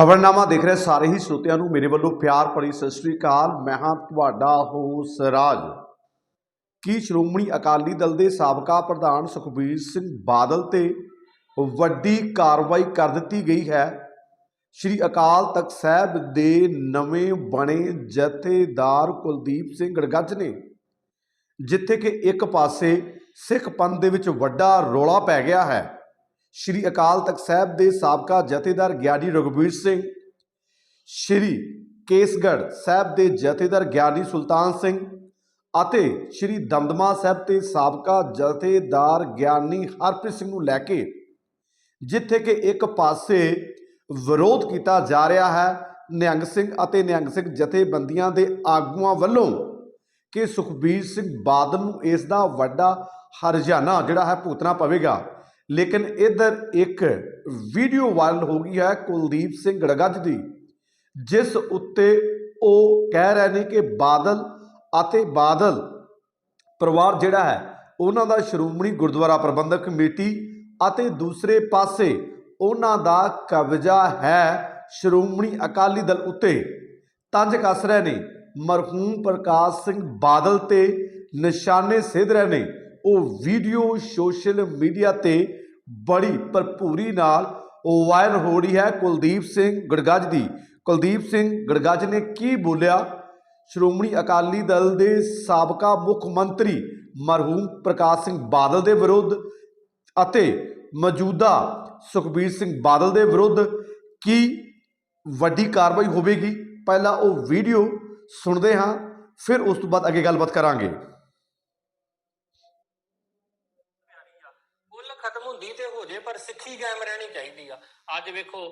ਖਬਰਨਾਮਾ ਦੇਖ ਰਹੇ ਸਾਰੇ ਹੀ ਸਰੋਤਿਆਂ ਨੂੰ। ਮੇਰੇ ਵੱਲੋਂ ਪਿਆਰ ਭਰੀ ਸਤਿ ਸ੍ਰੀ ਅਕਾਲ। ਮੈਂ ਹਾਂ ਤੁਹਾਡਾ ਹੋਸ ਰਾਜ। ਕੀ ਸ਼੍ਰੋਮਣੀ ਅਕਾਲੀ ਦਲ ਦੇ ਸਾਬਕਾ ਪ੍ਰਧਾਨ ਸੁਖਬੀਰ ਸਿੰਘ ਬਾਦਲ ਤੇ ਵੱਡੀ ਕਾਰਵਾਈ ਕਰ ਦਿੱਤੀ ਗਈ ਹੈ? ਸ਼੍ਰੀ ਅਕਾਲ ਤਖਤ ਸਾਹਿਬ ਦੇ ਨਵੇਂ ਬਣੇ ਜਥੇਦਾਰ ਕੁਲਦੀਪ ਸਿੰਘ ਗੜਗੱਜ ਨੇ, ਜਿੱਥੇ ਕਿ ਇੱਕ ਪਾਸੇ ਸਿੱਖ ਪੰਥ ਦੇ ਵਿੱਚ ਵੱਡਾ ਰੋਲਾ ਪੈ ਗਿਆ ਹੈ। ਸ਼੍ਰੀ ਅਕਾਲ ਤਖਤ ਸਾਹਿਬ ਦੇ ਸਾਬਕਾ ਜਥੇਦਾਰ ਗਿਆਨੀ ਰਘੁਬੀਰ ਸਿੰਘ, ਸ਼੍ਰੀ ਕੇਸਗੜ੍ਹ ਸਾਹਿਬ ਦੇ ਜਥੇਦਾਰ ਗਿਆਨੀ ਸੁਲਤਾਨ ਸਿੰਘ ਅਤੇ ਸ਼੍ਰੀ ਦਮਦਮਾ ਸਾਹਿਬ ਤੇ ਸਾਬਕਾ ਜਥੇਦਾਰ ਗਿਆਨੀ ਹਰਪ੍ਰੀਤ ਸਿੰਘ ਨੂੰ ਲੈ ਕੇ, ਜਿੱਥੇ ਕਿ ਇੱਕ ਪਾਸੇ ਵਿਰੋਧ ਕੀਤਾ ਜਾ ਰਿਹਾ ਹੈ, ਨਿਹੰਗ ਸਿੰਘ ਅਤੇ ਨਿਹੰਗ ਸਿੰਘ ਜਥੇਬੰਦੀਆਂ ਦੇ ਆਗੂਆਂ ਵੱਲੋਂ ਕਿ ਸੁਖਬੀਰ ਸਿੰਘ ਬਾਦਲ ਨੂੰ ਇਸ ਦਾ ਵੱਡਾ ਹਰਜਾਨਾ ਜਿਹੜਾ ਹੈ ਭੁਗਤਣਾ ਪਵੇਗਾ। ਲੇਕਿਨ ਇਧਰ ਇੱਕ ਵੀਡੀਓ ਵਾਇਰਲ ਹੋ ਗਈ ਹੈ ਕੁਲਦੀਪ ਸਿੰਘ ਗੜਗੱਜ ਦੀ, ਜਿਸ ਉੱਤੇ ਉਹ ਕਹਿ ਰਹੇ ਨੇ ਕਿ ਬਾਦਲ ਅਤੇ ਬਾਦਲ ਪਰਿਵਾਰ ਜਿਹੜਾ ਹੈ, ਉਹਨਾਂ ਦਾ ਸ਼੍ਰੋਮਣੀ ਗੁਰਦੁਆਰਾ ਪ੍ਰਬੰਧਕ ਕਮੇਟੀ ਅਤੇ ਦੂਸਰੇ ਪਾਸੇ ਉਹਨਾਂ ਦਾ ਕਬਜ਼ਾ ਹੈ ਸ਼੍ਰੋਮਣੀ ਅਕਾਲੀ ਦਲ ਉੱਤੇ। ਤੰਜ ਕੱਸ ਰਹੇ ਨੇ, ਮਰਹੂਮ ਪ੍ਰਕਾਸ਼ ਸਿੰਘ ਬਾਦਲ ਤੇ ਨਿਸ਼ਾਨੇ ਸਿੱਧ ਰਹੇ ਨੇ। ਉਹ ਵੀਡੀਓ ਸੋਸ਼ਲ ਮੀਡੀਆ ਤੇ ਬੜੀ ਭਰਪੂਰੀ ਨਾਲ ਵਾਇਰਲ ਹੋ ਰਹੀ ਹੈ ਕੁਲਦੀਪ ਸਿੰਘ ਗੜਗੱਜ ਦੀ। ਕੁਲਦੀਪ ਸਿੰਘ ਗੜਗੱਜ ਨੇ ਕੀ ਬੋਲਿਆ? ਸ਼੍ਰੋਮਣੀ ਅਕਾਲੀ ਦਲ ਦੇ ਸਾਬਕਾ ਮੁੱਖ ਮੰਤਰੀ ਮਰਹੂਮ ਪ੍ਰਕਾਸ਼ ਸਿੰਘ ਬਾਦਲ ਦੇ ਵਿਰੁੱਧ ਅਤੇ ਮੌਜੂਦਾ ਸੁਖਬੀਰ ਸਿੰਘ ਬਾਦਲ ਦੇ ਵਿਰੁੱਧ ਕੀ ਵੱਡੀ ਕਾਰਵਾਈ ਹੋਵੇਗੀ? ਪਹਿਲਾਂ ਉਹ ਵੀਡੀਓ ਸੁਣਦੇ ਹਾਂ, ਫਿਰ ਉਸ ਤੋਂ ਬਾਅਦ ਅੱਗੇ ਗੱਲਬਾਤ ਕਰਾਂਗੇ ਕੁੱਲ ਖਤਮ ਹੁੰਦੀ ਤੇ ਹੋ ਜੇ, ਪਰ ਸਿੱਖੀ ਕਾਇਮ ਰਹਿਣੀ ਚਾਹੀਦੀ ਆ। ਅੱਜ ਵੇਖੋ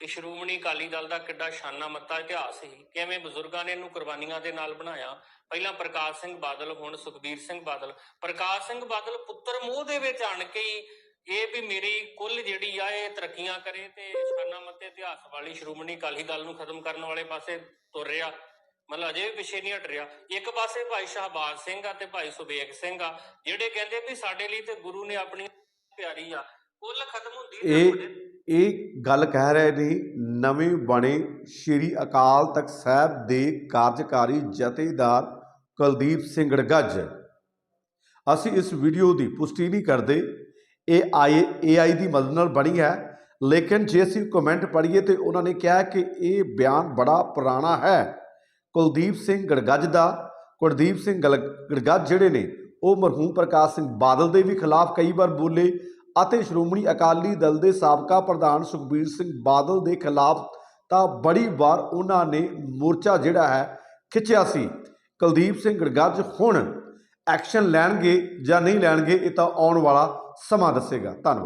ਕਿ ਸ਼੍ਰੋਮਣੀ ਅਕਾਲੀ ਦਲ ਦਾ ਕਿੱਡਾ ਸ਼ਾਨਾ ਮੱਤਾ ਇਤਿਹਾਸ ਸੀ। ਕਿਵੇਂ ਬਜ਼ੁਰਗਾਂ ਨੇ ਇਹਨੂੰ ਕੁਰਬਾਨੀਆਂ ਦੇ ਨਾਲ ਬਣਾਇਆ। ਪਹਿਲਾਂ ਪ੍ਰਕਾਸ਼ ਸਿੰਘ ਬਾਦਲ, ਹੁਣ ਸੁਖਬੀਰ ਸਿੰਘ ਬਾਦਲ। ਪ੍ਰਕਾਸ਼ ਸਿੰਘ ਬਾਦਲ ਪੁੱਤਰ ਮੂੰਹ ਦੇ ਵਿੱਚ ਆਣ ਕੇ ਹੀ ਇਹ ਵੀ ਮੇਰੀ ਕੁੱਲ ਜਿਹੜੀ ਆ, ਇਹ ਤਰੱਕੀਆਂ ਕਰੇ ਤੇ ਸ਼ਾਨਾ ਮੱਤੇ ਇਤਿਹਾਸ ਵਾਲੀ ਸ਼੍ਰੋਮਣੀ ਅਕਾਲੀ ਦਲ ਨੂੰ ਖਤਮ ਕਰਨ ਵਾਲੇ ਪਾਸੇ ਤੁਰ ਰਿਹਾ। ਮਤਲਬ ਅਜੇ ਵੀ ਪਿੱਛੇ ਨਹੀਂ ਹਟ ਰਿਹਾ। ਇੱਕ ਪਾਸੇ ਭਾਈ ਸ਼ਹਬਾਜ਼ ਸਿੰਘ ਆ ਤੇ ਭਾਈ ਸੁਬੇਗ ਸਿੰਘ ਆ, ਜਿਹੜੇ ਕਹਿੰਦੇ ਵੀ ਸਾਡੇ ਲਈ ਤੇ ਗੁਰੂ ਨੇ ਆਪਣੀ ਪਿਆਰੀ ਆ ਕੁੱਲ ਖਤਮ ਹੁੰਦੀ ਇਹ। ਇਹ ਗੱਲ ਕਹਿ ਰਹੇ ਨੇ ਨਵੇਂ ਬਣੇ ਸ਼੍ਰੀ ਅਕਾਲ ਤਖਤ ਸਾਹਿਬ ਦੇ ਕਾਰਜਕਾਰੀ ਜਥੇਦਾਰ ਕੁਲਦੀਪ ਸਿੰਘ ਗੜਗੱਜ। ਅਸੀਂ ਇਸ ਵੀਡੀਓ ਦੀ ਪੁਸ਼ਟੀ ਨਹੀਂ ਕਰਦੇ। ਇਹ ਆਈ ਏਆਈ ਦੀ ਮਦਦ ਨਾਲ ਬਣੀ ਹੈ। ਲੇਕਿਨ ਜੇ ਅਸੀਂ ਕਮੈਂਟ ਪੜ੍ਹੀਏ ਤੇ ਉਹਨਾਂ ਨੇ ਕਿਹਾ ਕਿ ਇਹ ਬਿਆਨ ਬੜਾ ਪੁਰਾਣਾ ਹੈ। ਕੁਲਦੀਪ ਸਿੰਘ ਗੜਗੱਜ ਦਾ ਕੁਲਦੀਪ ਸਿੰਘ ਗੜਗੱਜ ਜਿਹੜੇ ਨੇ ਉਹ ਮਰਹੂਮ ਪ੍ਰਕਾਸ਼ ਸਿੰਘ ਬਾਦਲ ਦੇ ਵੀ ਖਿਲਾਫ ਕਈ ਵਾਰ ਬੋਲੇ ਅਤੇ ਸ਼੍ਰੋਮਣੀ ਅਕਾਲੀ ਦਲ ਦੇ ਸਾਬਕਾ ਪ੍ਰਧਾਨ ਸੁਖਬੀਰ ਸਿੰਘ ਬਾਦਲ ਦੇ ਖਿਲਾਫ ਤਾਂ ਬੜੀ ਵਾਰ ਉਹਨਾਂ ਨੇ ਮੋਰਚਾ ਜਿਹੜਾ ਹੈ ਖਿੱਚਿਆ ਸੀ। ਕੁਲਦੀਪ ਸਿੰਘ ਗੜਗੱਜ ਹੁਣ ਐਕਸ਼ਨ ਲੈਣਗੇ ਜਾਂ ਨਹੀਂ ਲੈਣਗੇ ਇਹ ਤਾਂ ਆਉਣ ਵਾਲਾ ਸਮਾਂ ਦੱਸੇਗਾ। ਧੰਨਵਾਦ।